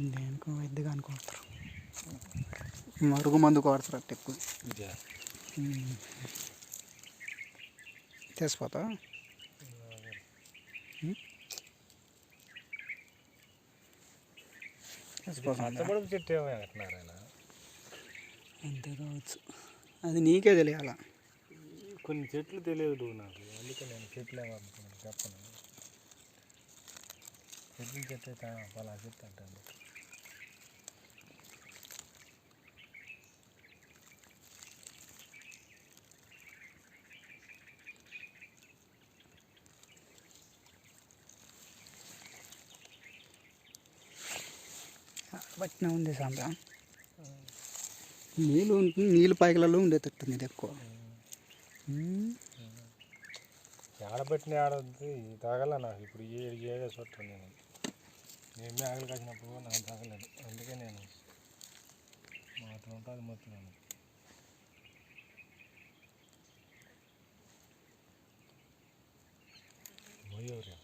దేనికో వైద్యగా అనుకుంటారు. మరుగు మందు కొడతారు అట్ట ఎక్కువ. తీసిపోతా ఆయన అంతే కావచ్చు. అది నీకే తెలియాల? కొన్ని చెట్లు తెలియదు నాకు. అందుకే నేను చెట్లు ఏమనుకున్నాను చెప్పను. చెట్లు చెట్టు పలా చెట్టు అంటాను. పట్టినా ఉంది సాంబ్రా. నీళ్ళు నీళ్ళు పైకలలో ఉండేటట్టుంది ఇది ఎక్కువ. ఆడబెట్టిన ఆడద్దు తాగల నాకు ఇప్పుడు ఏడు ఏ చూస్తుంది నేను. ఏమి ఆకలి కాసినప్పుడు నాకు తాగలేదు. అందుకే నేను మాత్రం ఉంటుంది మొత్తం మొయ్యవరే